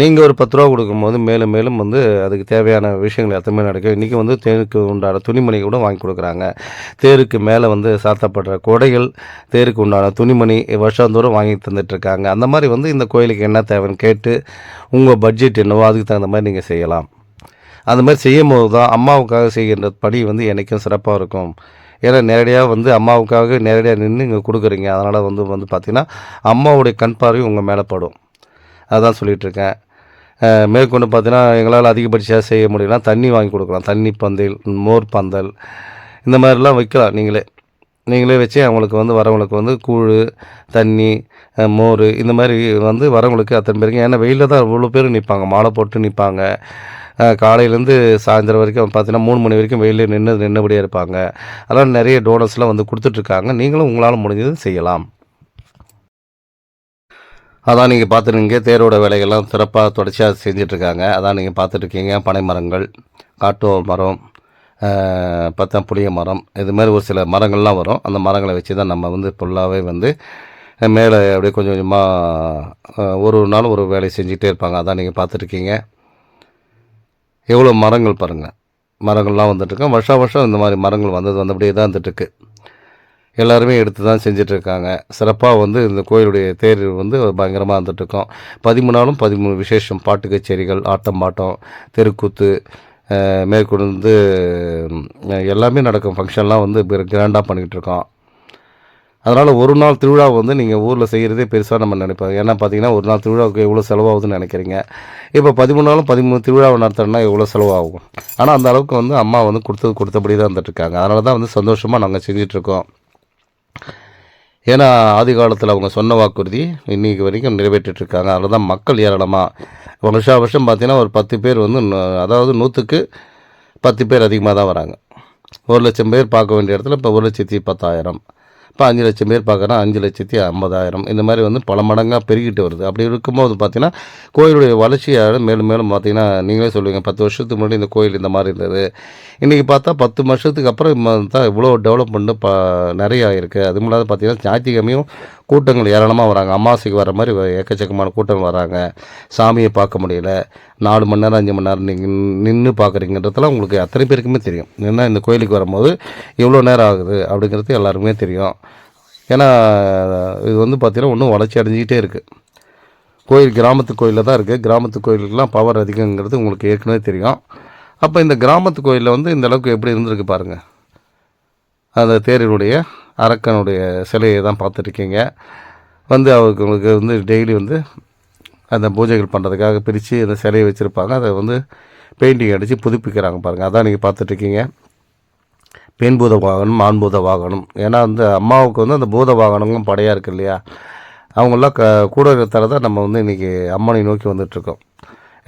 நீங்கள் ஒரு பத்து ரூபா கொடுக்கும்போது மேலும் மேலும் வந்து அதுக்கு தேவையான விஷயங்கள் எத்தனை நடக்கும். இன்றைக்கி வந்து தேருக்கு உண்டான துணிமணி கூட வாங்கி கொடுக்குறாங்க. தேருக்கு மேலே வந்து சாத்தப்படுற கொடைகள் தேருக்கு உண்டான துணிமணி வருஷந்தோறும் வாங்கி தந்துட்டுருக்காங்க. அந்த மாதிரி வந்து இந்த கோயிலுக்கு என்ன தேவைன்னு கேட்டு உங்கள் பட்ஜெட் என்னவோ அதுக்கு தகுந்த மாதிரி நீங்கள் செய்யலாம். அந்த மாதிரி செய்யும் போது தான் அம்மாவுக்காக செய்கின்ற பணி வந்து என்றைக்கும் சிறப்பாக இருக்கும். ஏன்னா நேரடியாக வந்து அம்மாவுக்காக நேரடியாக நின்று இங்கே கொடுக்குறீங்க. அதனால் வந்து வந்து பார்த்திங்கன்னா அம்மாவுடைய கண் பார்வை உங்கள் மேலே படும். அதான் சொல்லிகிட்ருக்கேன் மேற்கொண்டு பார்த்தீங்கன்னா எங்களால் அதிகபட்சமாக செய்ய முடியலாம் தண்ணி வாங்கி கொடுக்கலாம். தண்ணி பந்தல் மோர் பந்தல் இந்த மாதிரிலாம் வைக்கலாம் நீங்களே. நீங்களே வச்சு அவங்களுக்கு வந்து வரவங்களுக்கு வந்து கூழ் தண்ணி மோர் இந்த மாதிரி வந்து வரவங்களுக்கு அத்தனை பேருக்கு. ஏன்னா வெயிலில் தான் இவ்வளோ பேர் நிற்பாங்க மாலை போட்டு நிற்பாங்க காலையிலேருந்து சாயந்தரம் வரைக்கும் பார்த்தீங்கன்னா மூணு மணி வரைக்கும் வெயிலில் நின்று நின்னபடியே இருப்பாங்க. அதெல்லாம் நிறைய டோனர்ஸ்லாம் வந்து கொடுத்துட்ருக்காங்க. நீங்களும் உங்களால் முடிஞ்சது செய்யலாம். அதான் நீங்கள் பார்த்துருங்க தேரோட வேலைகள்லாம் சிறப்பாக தொடர்ச்சியாக செஞ்சிட்ருக்காங்க. அதான் நீங்கள் பார்த்துட்ருக்கீங்க. பனை மரங்கள் காட்டு மரம் பார்த்தா புளிய மரம் இது மாதிரி ஒரு சில மரங்கள்லாம் வரும். அந்த மரங்களை வச்சு தான் நம்ம வந்து ஃபுல்லாகவே வந்து மேலே அப்படியே கொஞ்சம் கொஞ்சமாக ஒரு ஒரு நாள் ஒரு வேலையை செஞ்சுக்கிட்டே இருப்பாங்க. அதான் நீங்கள் பார்த்துருக்கீங்க எவ்வளோ மரங்கள் பாருங்கள் மரங்கள்லாம் வந்துட்டுருக்கோம் வருஷா வருஷம் இந்த மாதிரி மரங்கள் வந்தது வந்தபடியே தான் வந்துட்டுருக்கு எல்லாருமே எடுத்து தான் செஞ்சிட்ருக்காங்க சிறப்பாக வந்து இந்த கோயிலுடைய தேர் வந்து பயங்கரமாக வந்துட்டுருக்கோம். பதிமூணு நாளும் பதிமூணு விசேஷம் பாட்டு கச்சேரிகள் ஆட்டம் பாட்டம் தெருக்கூத்து மேற்கொண்டு வந்து எல்லாமே நடக்கும். ஃபங்க்ஷன்லாம் வந்து கிராண்டாக பண்ணிக்கிட்டு இருக்கோம் அதனால் ஒரு நாள் திருவிழா வந்து நீங்கள் ஊரில் செய்கிறதே பெருசாக நம்ம நினைப்போம். ஏன்னா பார்த்தீங்கன்னா ஒரு நாள் திருவிழாவுக்கு எவ்வளோ செலவாகுதுன்னு நினைக்கிறீங்க. இப்போ பதிமூணு நாளும் பதிமூணு திருவிழாவை நடத்தணும்னா எவ்வளோ செலவாகும்? ஆனால் அந்த அளவுக்கு வந்து அம்மா வந்து கொடுத்தது கொடுத்தபடி தான் இருந்துட்டுருக்காங்க அதனால தான் வந்து சந்தோஷமாக நாங்கள் செஞ்சிட்ருக்கோம் ஏன்னா ஆதி காலத்தில் அவங்க சொன்ன வாக்குறுதி இன்னைக்கு வரைக்கும் நிறைவேற்றிட்டுருக்காங்க அதில் தான் மக்கள் ஏராளமாக வருஷா வருஷம் பார்த்தீங்கன்னா ஒரு பத்து பேர் வந்து நூ- அதாவது நூற்றுக்கு பத்து பேர் அதிகமாக தான் வராங்க. ஒரு லட்சம் பேர் பார்க்க வேண்டிய இடத்துல இப்போ ஒரு லட்சத்தி பத்தாயிரம். இப்போ அஞ்சு லட்சம் பேர் பார்க்குறோம் அஞ்சு லட்சத்தி ஐம்பதாயிரம். இந்த மாதிரி வந்து பல மடங்காக பெருகிட்டு வருது. அப்படி இருக்கும்போது பார்த்தீங்கன்னா கோயிலுடைய வளர்ச்சியாக மேலும் மேலும் பார்த்தீங்கன்னா நீங்களே சொல்லுவீங்க பத்து வருஷத்துக்கு முன்னாடி இந்த கோயில் இந்த மாதிரி இருந்தது. இன்றைக்கி பார்த்தா பத்து வருஷத்துக்கு அப்புறம் தான் இவ்வளோ டெவலப்மெண்ட்டு ப நிறையா ஆயிருக்கு அதுவும் இல்லாத பார்த்தீங்கன்னா ஞாயிற்றுக்கிழமையும் கூட்டங்கள் ஏராளமாக வராங்க. அமாவாசைக்கு வர மாதிரி எக்கச்சக்கமான கூட்டம் வராங்க. சாமியை பார்க்க முடியல. நாலு மணி நேரம் அஞ்சு மணி நேரம் நீங்கள் நின்று பார்க்குறீங்கன்றதெல்லாம் உங்களுக்கு அத்தனை பேருக்குமே தெரியும். ஏன்னா இந்த கோயிலுக்கு வரும்போது இவ்வளோ நேரம் ஆகுது அப்படிங்கிறது எல்லாருக்குமே தெரியும். ஏன்னா இது வந்து பார்த்திங்கன்னா இன்னும் வளர்ச்சி அடைஞ்சிக்கிட்டே இருக்குது கோயில் கிராமத்து கோயிலில் தான் இருக்குது கிராமத்து கோயிலுக்கெல்லாம் பவர் அதிகங்கிறது உங்களுக்கு ஏற்கனவே தெரியும். அப்போ இந்த கிராமத்து கோயிலில் வந்து இந்த அளவுக்கு எப்படி இருந்திருக்கு பாருங்கள் அந்த தேரினுடைய அரக்கனுடைய சிலையை தான் பார்த்துருக்கீங்க. வந்து அவங்களுக்கு வந்து டெய்லி வந்து அந்த பூஜைகள் பண்ணுறதுக்காக பிரித்து அந்த சிலையை வச்சுருப்பாங்க. அதை வந்து பெயிண்டிங் அடித்து புதுப்பிக்கிறாங்க பாருங்கள் அதான் நீங்கள் பார்த்துட்ருக்கீங்க. பெண் பூத வாகனம் ஆண் பூத வாகனம். ஏன்னா வந்து அம்மாவுக்கு வந்து அந்த பூத வாகனங்களும் படையாக இருக்குது இல்லையா? அவங்களாம் க கூட இருக்கிறதால தான் நம்ம வந்து இன்றைக்கி அம்மனை நோக்கி வந்துட்டுருக்கோம்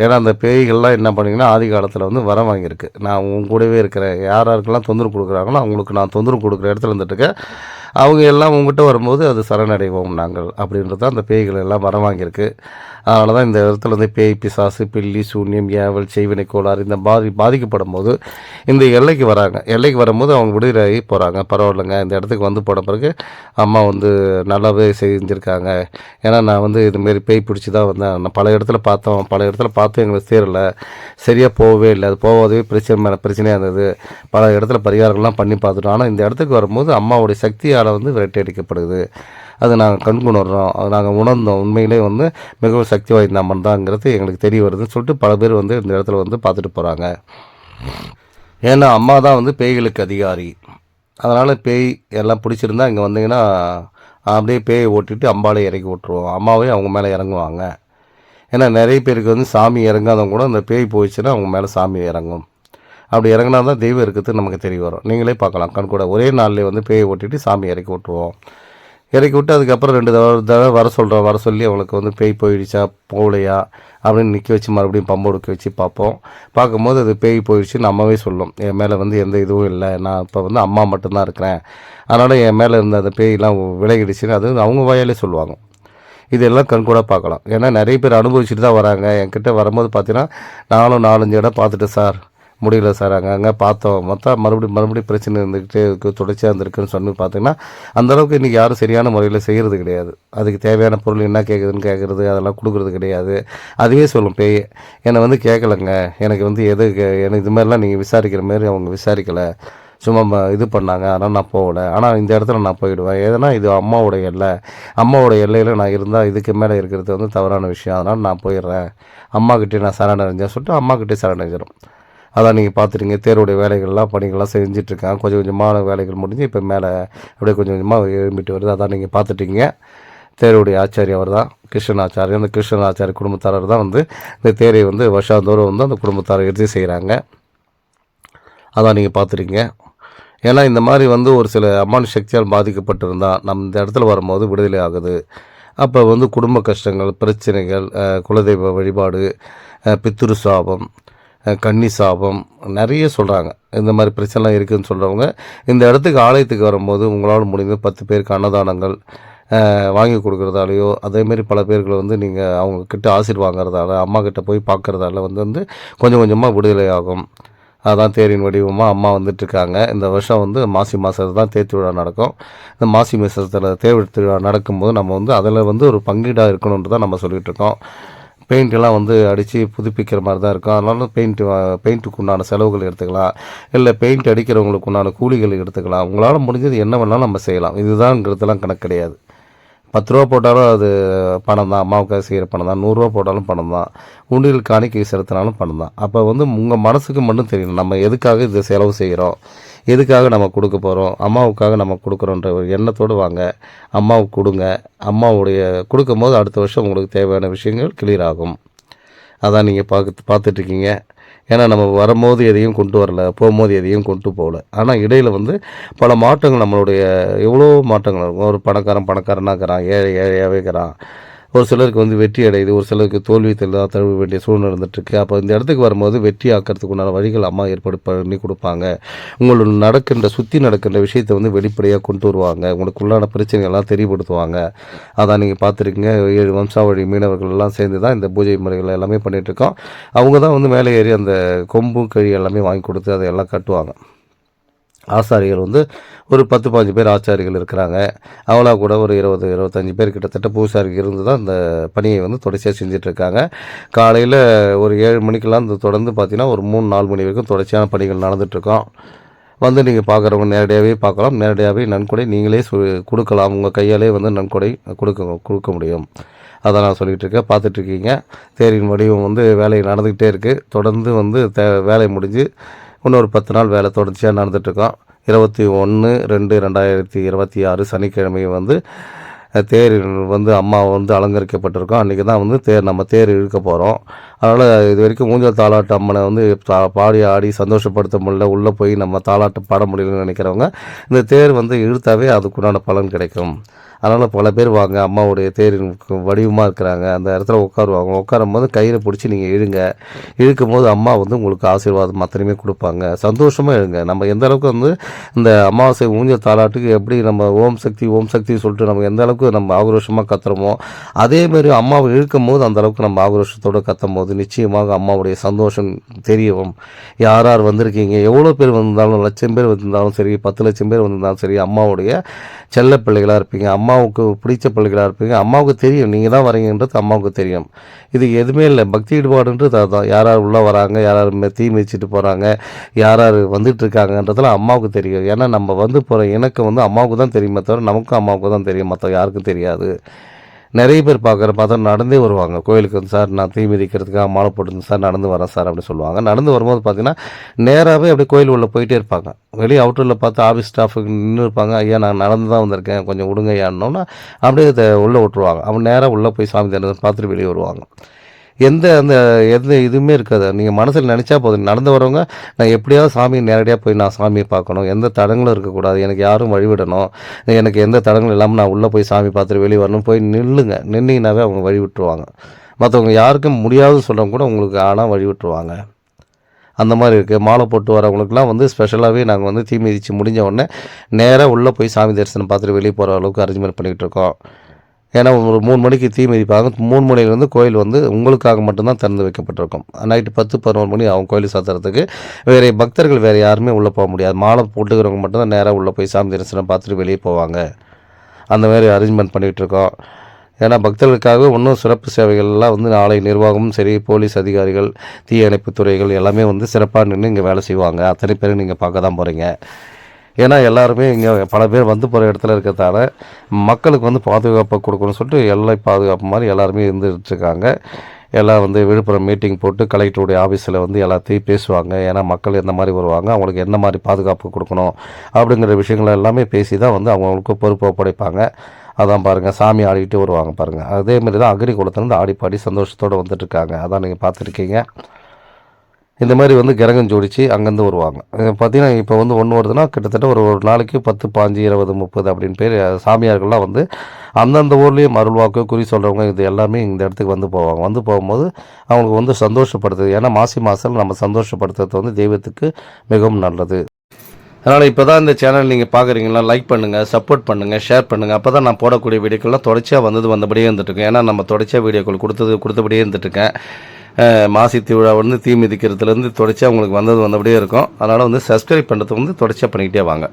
ஏன்னா அந்த பேய்கள்லாம் என்ன பண்ணிங்கன்னா ஆதி காலத்தில் வந்து வரம் வாங்கியிருக்கு. நான் உங்க கூடவே இருக்கிறேன். யார் யாருக்கெல்லாம் தொந்தரவு கொடுக்குறாங்களோ அவங்களுக்கு நான் தொந்தரவு கொடுக்குற இடத்துல இருந்துட்டுருக்கேன். அவங்க எல்லாம் உங்ககிட்ட வரும்போது அது சரணடைவோம் நாங்கள் அப்படின்றது தான் அந்த பேய்கள் எல்லாம் வர வாங்கியிருக்கு. அதனால தான் இந்த இடத்துல வந்து பேய் பிசாசு பில்லி சூன்யம் ஏவல் செய்வினை கோளாறு இந்த பாதி பாதிக்கப்படும் போது இந்த எல்லைக்கு வராங்க. எல்லைக்கு வரும்போது அவங்க விடுதலாகி போகிறாங்க பரவாயில்லைங்க இந்த இடத்துக்கு வந்து போன பிறகு அம்மா வந்து நல்லாவே செஞ்சுருக்காங்க. ஏன்னா நான் வந்து இதுமாரி பேய் பிடிச்சி தான் வந்தேன். நான் பல இடத்துல பார்த்தோம். பல இடத்துல பார்த்தோம் எங்களுக்கு சேரல. சரியாக போகவே இல்லை. அது போகாதவே பிரச்சனை மேலே பிரச்சனையாக இருந்தது. பல இடத்துல பரிகாரங்கள்லாம் பண்ணி பார்த்துட்டோம். ஆனால் இந்த இடத்துக்கு வரும்போது அம்மாவுடைய சக்தியால் வந்து விரட்டி அடிக்கப்படுது அது நாங்கள் கண்குணர்றோம். அது நாங்கள் உணர்ந்தோம். உண்மையிலே வந்து மிகவும் சக்தி வாய்ந்த அம்மன் தாங்கிறது எங்களுக்கு தெரிய வருதுன்னு சொல்லிட்டு பல பேர் வந்து இந்த இடத்துல வந்து பார்த்துட்டு போகிறாங்க ஏன்னா அம்மா தான் வந்து பேய்களுக்கு அதிகாரி. அதனால் பேய் எல்லாம் பிடிச்சிருந்தா இங்கே வந்தீங்கன்னா அப்படியே பேயை ஓட்டிட்டு அம்பாலே இறக்கி விட்ருவோம் அம்மாவே அவங்க மேலே இறங்குவாங்க. ஏன்னா நிறைய பேருக்கு வந்து சாமி இறங்காதவங்க கூட அந்த பேய் போயிடுச்சுன்னா அவங்க மேலே சாமி இறங்கும். அப்படி இறங்கினா தான் தெய்வம் இருக்குது நமக்கு தெரிய வரும். நீங்களே பார்க்கலாம். கண் கூட ஒரே நாள்லேயே வந்து பேயை ஓட்டிட்டு சாமி இறக்கி விட்ருவோம் இறக்கி விட்டு அதுக்கப்புறம் ரெண்டு தடவை தடவை வர சொல்கிறோம் வர சொல்லி அவளுக்கு வந்து பேய் போயிடுச்சா போகலையா அப்படின்னு நிற்க வச்சு மறுபடியும் பம்பொடுக்க வச்சு பார்ப்போம். பார்க்கும்போது அது பேய் போயிடுச்சு நம்மவே சொல்லும். என் மேலே வந்து எந்த இதுவும் இல்லை. நான் இப்போ வந்து அம்மா மட்டும்தான் இருக்கிறேன். அதனால் என் மேலே இருந்த அந்த பேயெல்லாம் விலகிடுச்சுன்னு அது அவங்க வாயாலே சொல்லுவாங்க. இதெல்லாம் கண் கூட பார்க்கலாம். ஏன்னா நிறைய பேர் அனுபவிச்சுட்டு தான் வராங்க. என்கிட்ட வரும்போது பார்த்தீங்கன்னா நானும் நாலஞ்சு இடம் பார்த்துட்டேன் சார். முடியல சார். அங்கே அங்கே பார்த்தோம். மொத்தம் மறுபடியும் மறுபடியும் பிரச்சனை இருந்துக்கிட்டே இருக்குது தொடர்ச்சியாக இருந்திருக்குன்னு சொல்லி பார்த்தீங்கன்னா அந்தளவுக்கு இன்றைக்கி யாரும் சரியான முறையில் செய்கிறது கிடையாது. அதுக்கு தேவையான பொருள் என்ன கேட்குதுன்னு கேட்குறது அதெல்லாம் கொடுக்குறது கிடையாது. அதுவே சொல்லும் பேய் என்னை வந்து கேட்கலங்க எனக்கு வந்து எது கே- எனக்கு இது மாதிரிலாம் நீங்கள் விசாரிக்கிற மாதிரி அவங்க விசாரிக்கலை. சும்மா இது பண்ணாங்க. அதனால் நான் போகல. ஆனால் இந்த இடத்துல நான் போயிடுவேன். ஏன்னா இது அம்மாவோட எல்லை. அம்மாவோட எல்லையில் நான் இருந்தால் இதுக்கு மேலே இருக்கிறது வந்து தவறான விஷயம். அதனால் நான் போயிடுறேன். அம்மாக்கிட்டே நான் சரணடைஞ்சேன். சொல்லிட்டு அம்மாக்கிட்டே சரணடைஞ்சிடும் அதான் நீங்கள் பார்த்துட்டீங்க தேருடைய வேலைகள்லாம் பணிகள்லாம் செஞ்சிட்ருக்கேன் கொஞ்சம் கொஞ்சமான வேலைகள் முடிஞ்சு இப்போ மேலே அப்படியே கொஞ்சம் கொஞ்சமாக எழும்பிட்டு வருது. அதான் நீங்கள் பார்த்துட்டீங்க தேருடைய ஆச்சாரி அவர் தான் கிருஷ்ணன் ஆச்சாரி அந்த கிருஷ்ணன் ஆச்சாரிய குடும்பத்தாரர் தான் வந்து இந்த தேரை வந்து வருஷாந்தோறும் வந்து அந்த குடும்பத்தாரர் எடுத்து செய்கிறாங்க அதான் நீங்கள் பார்த்துருக்கீங்க ஏன்னா இந்த மாதிரி வந்து ஒரு சில அம்மான் சக்தியால் பாதிக்கப்பட்டிருந்தால் நம்ம இந்த இடத்துல வரும்போது விடுதலை ஆகுது. அப்போ வந்து குடும்ப கஷ்டங்கள் பிரச்சனைகள் குலதெய்வ வழிபாடு அஹ், சாபம் கன்னி சாபம் நிறைய சொல்கிறாங்க இந்த மாதிரி பிரச்சனைலாம் இருக்குதுன்னு சொல்கிறவங்க இந்த இடத்துக்கு ஆலயத்துக்கு வரும்போது உங்களால் முடிந்த பத்து பேருக்கு அன்னதானங்கள் வாங்கி கொடுக்குறதாலையோ அதேமாரி பல பேர்களை வந்து நீங்கள் அவங்கக்கிட்ட ஆசிர் ஆசீர் வாங்குறதால அம்மா கிட்ட போய் பார்க்குறதால வந்து வந்து கொஞ்சம் கொஞ்சமாக விடுதலை ஆகும். அதான் தேரின் வடிவமாக அம்மா வந்துட்டுருக்காங்க. இந்த வருஷம் வந்து மாசி மாதத்தில் தான் தேர் திருவிழா நடக்கும். இந்த மாசி மாதத்தில் தேர் திருவிழா நடக்கும்போது நம்ம வந்து அதில் வந்து ஒரு பங்கீடாக இருக்கணுன்ட்டு தான் நம்ம சொல்லிகிட்டு பெயிண்டெல்லாம் பெயிண்ட் எல்லாம் வந்து அடித்து புதுப்பிக்கிற மாதிரி தான் இருக்கும். அதனால பெயிண்ட் பெயிண்ட்டுக்கு உண்டான செலவுகள் எடுத்துக்கலாம். இல்லை பெயிண்ட் அடிக்கிறவங்களுக்கு உண்டான கூலிகள் எடுத்துக்கலாம். உங்களால் முடிஞ்சது என்ன வேணாலும் நம்ம செய்யலாம். இதுதான்ங்கிறதுலாம் கணக்கு கிடையாது. பத்து ரூபா போட்டாலும் அது பணம் தான் அம்மாவுக்காக செய்கிற பணம் தான் நூறுரூவா போட்டாலும் பணம் தான் உண்டியல் காணிக்கை செலுத்தினாலும் பணம் தான் அப்போ வந்து உங்கள் மனசுக்கு மட்டும் தெரியணும். நம்ம எதுக்காக இதை செலவு செய்கிறோம் எதுக்காக நம்ம கொடுக்க போகிறோம் அம்மாவுக்காக நம்ம கொடுக்குறோன்ற ஒரு எண்ணத்தோடு வாங்க. அம்மாவுக்கு கொடுங்க. அம்மாவுடைய கொடுக்கும்போது அடுத்த வருஷம் உங்களுக்கு தேவையான விஷயங்கள் கிளியர் ஆகும். அதான் நீங்கள் பார்த்து பார்த்துட்ருக்கீங்க. ஏன்னா நம்ம வரும்போது எதையும் கொண்டு வரல. போகும்போது எதையும் கொண்டு போகல. ஆனால் இடையில் வந்து பல மாற்றங்கள் நம்மளுடைய எவ்வளோ மாற்றங்கள் இருக்கும். ஒரு பணக்காரன் பணக்காரனாக இருக்கிறான் ஏழை ஏழையாகவே இருக்கிறான். ஒரு சிலருக்கு வந்து வெற்றி அடையுது ஒரு சிலருக்கு தோல்வி தெரியல தழுவ வேண்டிய சூழ்நிலை நடந்துட்டுருக்கு. அப்போ இந்த இடத்துக்கு வரும்போது வெற்றி ஆக்கிறதுக்கு உண்டான வழிகள் அம்மா ஏற்பாடு பண்ணி கொடுப்பாங்க. உங்களோட நடக்கின்ற சுற்றி நடக்கின்ற விஷயத்தை வந்து வெளிப்படையாக கொண்டு வருவாங்க. உங்களுக்கு உள்ளான பிரச்சனைகள்லாம் தெரியப்படுத்துவாங்க. அதான் நீங்கள் பார்த்துருக்கீங்க ஏழு வம்சாவழி மீனவர்கள் எல்லாம் சேர்ந்து தான் இந்த பூஜை முறைகள் எல்லாமே பண்ணிகிட்ருக்கோம் அவங்க தான் வந்து மேலே ஏறி அந்த கொம்பு கழி எல்லாமே வாங்கி கொடுத்து அதை எல்லாம் கட்டுவாங்க. ஆசாரிகள் வந்து ஒரு பத்து பாஞ்சு பேர் ஆச்சாரிகள் இருக்கிறாங்க. அவளா கூட ஒரு இருபது இருபத்தஞ்சி பேர் கிட்டத்தட்ட பூசாரிகள் இருந்து தான் இந்த பணியை வந்து தொடர்ச்சியாக செஞ்சிட்ருக்காங்க. காலையில் ஒரு ஏழு மணிக்கெல்லாம் இந்த தொடர்ந்து பார்த்தீங்கன்னா ஒரு மூணு நாலு மணி வரைக்கும் தொடர்ச்சியான பணிகள் நடந்துகிட்ருக்கோம் வந்து நீங்கள் பார்க்குறவங்க நேரடியாகவே பார்க்கலாம் நேரடியாகவே நன்கொடை நீங்களே சொ கொடுக்கலாம். உங்கள் கையாலே வந்து நன்கொடை கொடுக்க கொடுக்க முடியும். அதை நான் சொல்லிகிட்டு இருக்கேன் பார்த்துட்ருக்கீங்க தேரின் வடிவம் வந்து வேலை நடந்துக்கிட்டே இருக்குது தொடர்ந்து வந்து தே வேலை முடிஞ்சு இன்னொரு பத்து நாள் வேலை தொடர்ச்சியாக நடந்துகிட்ருக்கோம் இருபத்தி ஒன்று ரெண்டு ரெண்டாயிரத்தி இருபத்தி ஆறு சனிக்கிழமை வந்து தேர் வந்து அம்மா வந்து அலங்கரிக்கப்பட்டிருக்கோம். அன்றைக்கி தான் வந்து தேர் நம்ம தேர் இழுக்க போகிறோம் அதனால் இது வரைக்கும் ஊஞ்சல் தாலாட்டு அம்மனை வந்து பாடி ஆடி சந்தோஷப்படுத்த முடியல. உள்ளே போய் நம்ம தாலாட்டு பாட முடியலன்னு நினைக்கிறவங்க இந்த தேர் வந்து இழுத்தாவே அதுக்குண்டான பலன் கிடைக்கும். அதனால் பல பேர் வாங்க அம்மாவுடைய தேரின் வடிவமாக இருக்கிறாங்க. அந்த இடத்துல உட்காருவாங்க. உட்காரும் போது கயிறை பிடிச்சி நீங்கள் இழுங்க. இழுக்கும் போது அம்மா வந்து உங்களுக்கு ஆசீர்வாதம் அத்தனையுமே கொடுப்பாங்க. சந்தோஷமாக இழுங்க நம்ம எந்த அளவுக்கு வந்து இந்த அமாவாசை ஊஞ்சல் தாலாட்டுக்கு எப்படி நம்ம ஓம் சக்தி ஓம் சக்தி சொல்லிட்டு நம்ம எந்த அளவுக்கு நம்ம ஆக்ரோஷமாக கத்துறோமோ அதேமாரி அம்மாவை இழுக்கும் போது அந்த அளவுக்கு நம்ம ஆக்ரோஷத்தோடு கத்தும் போது நிச்சயமாக அம்மாவுடைய சந்தோஷம் தெரியவும் யார் யார் வந்திருக்கீங்க? எவ்வளோ பேர் வந்திருந்தாலும் லட்சம் பேர் வந்திருந்தாலும் சரி பத்து லட்சம் பேர் வந்திருந்தாலும் சரி அம்மாவுடைய செல்ல பிள்ளைகளாக இருப்பீங்க. அம்மா அம்மாவுக்கு பிடிச்ச பிள்ளைகளாக இருப்பீங்க. அம்மாவுக்கு தெரியும். நீங்கள் தான் வரீங்கன்றது அம்மாவுக்கு தெரியும். இது எதுவுமே இல்லை. பக்தி ஈடுபாடுன்றது அதுதான் யார் யார் உள்ளே வராங்க? யார் யார் மே- தீ மிதிச்சிட்டு போகிறாங்க யார் யார் வந்துட்டு இருக்காங்கன்றதுலாம் அம்மாவுக்கு தெரியும். ஏன்னா நம்ம வந்து போகிற இணக்கம் வந்து அம்மாவுக்கு தான் தெரியுமே தவிர நமக்கும் அம்மாவுக்கு தான் தெரியும். மற்ற யாருக்கும் தெரியாது. நிறைய பேர் பார்க்குற பார்த்தா நடந்தே வருவாங்க. கோயிலுக்கு வந்து சார் நான் தீ மிதிக்கிறதுக்காக மாலை போட்டு சார் நடந்து வரேன் சார் அப்படின்னு சொல்லுவாங்க. நடந்து வரும்போது பார்த்தீங்கன்னா நேராகவே அப்படியே கோயில் உள்ளே போயிட்டே இருப்பாங்க. வெளியே அவுட்டரில் பார்த்து ஆஃபீஸ் ஸ்டாஃபுக்கு நின்று இருப்பாங்க. ஐயா நான் நடந்து தான் வந்திருக்கேன் கொஞ்சம் விடுங்க ஐயான்னோன்னா அப்படியே உள்ளே விட்டுருவாங்க. அவன் நேராக உள்ளே போய் சாமி தினம் பார்த்துட்டு வெளியே வருவாங்க. எந்த அந்த எந்த இதுவுமே இருக்காது. நீங்கள் மனசில் நினச்சா போதும். நடந்து வரவங்க நான் எப்படியாவது சாமியை நேரடியாக போய் நான் சாமியை பார்க்கணும். எந்த தடங்களும் இருக்கக்கூடாது. எனக்கு யாரும் வழிவிடணும். எனக்கு எந்த தடங்களும் இல்லாமல் நான் உள்ளே போய் சாமி பார்த்துட்டு வெளியே வரணும். போய் நில்லுங்க. நின்னீங்கனாவே அவங்க வழி விட்டுருவாங்க மற்றவங்க யாருக்கும் முடியாதுன்னு சொல்கிறவங்க கூட உங்களுக்கு ஆனால் வழி விட்டுருவாங்க அந்த மாதிரி இருக்குது மாலை போட்டு வரவங்களுக்குலாம் வந்து ஸ்பெஷலாகவே நாங்கள் வந்து தீ மிதித்து முடிஞ்ச உடனே நேராக உள்ளே போய் சாமி தரிசனம் பார்த்துட்டு வெளியே போகிற அளவுக்கு அரேஞ்ச்மெண்ட் பண்ணிகிட்டு இருக்கோம். ஏன்னா ஒரு மூணு மணிக்கு தீ மிதிப்பாங்க. மூணு மணிலேருந்து கோயில் வந்து உங்களுக்காக மட்டும்தான் திறந்து வைக்கப்பட்டிருக்கும். நைட்டு பத்து பதினோரு மணி அவங்க கோயில் சாத்துறதுக்கு. வேறு பக்தர்கள் வேறு யாருமே உள்ளே போக முடியாது. மாலை போட்டுக்கிறவங்க மட்டும்தான் நேராக உள்ளே போய் சாமி தரிசனம் பார்த்துட்டு வெளியே போவாங்க. அந்த மாதிரி அரேஞ்ச்மெண்ட் பண்ணிகிட்டு இருக்கோம் ஏன்னா பக்தர்களுக்காக இன்னும் சிறப்பு சேவைகள்லாம் வந்து நாளை நிர்வாகமும் சரி போலீஸ் அதிகாரிகள் தீயணைப்பு துறைகள் எல்லாமே வந்து சிறப்பாக நின்று இங்கே வேலை செய்வாங்க. அத்தனை பேரும் நீங்கள் பார்க்க தான் போகிறீங்க ஏன்னா எல்லாருமே இங்கே பல பேர் வந்து போகிற இடத்துல இருக்கிறதால மக்களுக்கு வந்து பாதுகாப்பை கொடுக்கணும்னு சொல்லிட்டு எல்லை பாதுகாப்பு மாதிரி எல்லாருமே இருந்துகிட்ருக்காங்க எல்லாம் வந்து விழுப்புரம் மீட்டிங் போட்டு கலெக்டருடைய ஆஃபீஸில் வந்து எல்லாத்தையும் பேசுவாங்க. ஏன்னா மக்கள் எந்த மாதிரி வருவாங்க அவங்களுக்கு என்ன மாதிரி பாதுகாப்பு கொடுக்கணும் அப்படிங்கிற விஷயங்கள் எல்லாமே பேசி தான் வந்து அவங்களுக்கு பொறுப்பு ஒப்படைப்பாங்க அதான் பாருங்கள் சாமி ஆடிக்கிட்டு வருவாங்க பாருங்கள் அதே மாதிரி தான் அக்னி குளத்துலேருந்து ஆடி பாடி சந்தோஷத்தோடு வந்துட்டுருக்காங்க அதான் நீங்கள் பார்த்துருக்கீங்க. இந்த மாதிரி வந்து கிரகம் ஜோடிச்சு அங்கேருந்து வருவாங்க. பார்த்தீங்கன்னா இப்போ வந்து ஒன்று வருதுன்னா கிட்டத்தட்ட ஒரு ஒரு நாளைக்கு பத்து பாஞ்சு இருபது முப்பது அப்படின்னு பேர் சாமியார்கள்லாம் வந்து அந்தந்த ஊர்லேயும் அருள்வாக்கு குறி சொல்கிறவங்க இது எல்லாமே இந்த இடத்துக்கு வந்து போவாங்க. வந்து போகும்போது அவங்களுக்கு வந்து சந்தோஷப்படுத்துது. ஏன்னா மாசி மாதம் நம்ம சந்தோஷப்படுத்துறது வந்து தெய்வத்துக்கு மிகவும் நல்லது. அதனால் இப்போ தான் இந்த சேனல் நீங்கள் பார்க்குறீங்களா லைக் பண்ணுங்கள் சப்போர்ட் பண்ணுங்கள் ஷேர் பண்ணுங்கள் அப்போ தான் நான் போடக்கூடிய வீடியோக்கள்லாம் தொடர்ச்சியாக வந்தது வந்தபடியே இருந்துட்டுருக்கேன் ஏன்னா நம்ம தொடர்ச்சியாக வீடியோக்கள் கொடுத்தது கொடுத்தபடியே இருந்துட்டுருக்கேன். மாசி திருவிழா வந்து தீ மிதிக்கிறதுலேருந்து தொடர்ச்சியாக உங்களுக்கு வந்தது வந்தபடியே இருக்கும். அதனால் வந்து சப்ஸ்கிரைப் பண்ணுறது வந்து தொடர்ச்சியாக பண்ணிக்கிட்டே வாங்க.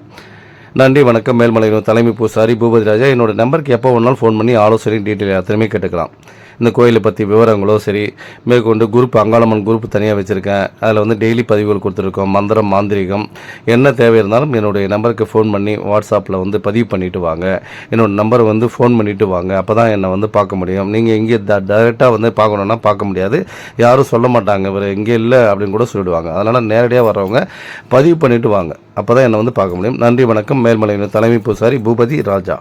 நன்றி வணக்கம் மேல்மலையிலும் தலைமை பூசாரி பூபதி ராஜா என்னோட நம்பருக்கு எப்போ வேணாலும் ஃபோன் பண்ணி ஆலோசனை டீட்டெயில் அத்தனையுமே கேட்டுக்கலாம். இந்த கோயிலை பற்றி விவரங்களோ சரி மேற்கொண்டு குரூப் அங்காளம்மன் குரூப் தனியாக வச்சுருக்கேன். அதில் வந்து டெய்லி பதிவுகள் கொடுத்துருக்கோம். மந்திரம் மாந்திரிகம் என்ன தேவை இருந்தாலும் என்னுடைய நம்பருக்கு ஃபோன் பண்ணி வாட்ஸ்அப்பில் வந்து பதிவு பண்ணிவிட்டு வாங்க. என்னோடய நம்பர் வந்து ஃபோன் பண்ணிவிட்டு வாங்க. அப்போ தான் என்னை வந்து பார்க்க முடியும். நீங்கள் இங்கே ட டைரெக்டாக வந்து பார்க்கணுன்னா பார்க்க முடியாது. யாரும் சொல்ல மாட்டாங்க. இவர் இங்கே இல்லை அப்படின்னு கூட சொல்லிடுவாங்க. அதனால் நேரடியாக வர்றவங்க பதிவு பண்ணிவிட்டு வாங்க. அப்போ தான் என்னை வந்து பார்க்க முடியும். நன்றி வணக்கம். மேல்மலையின் தலைமை பூசாரி பூபதி ராஜா.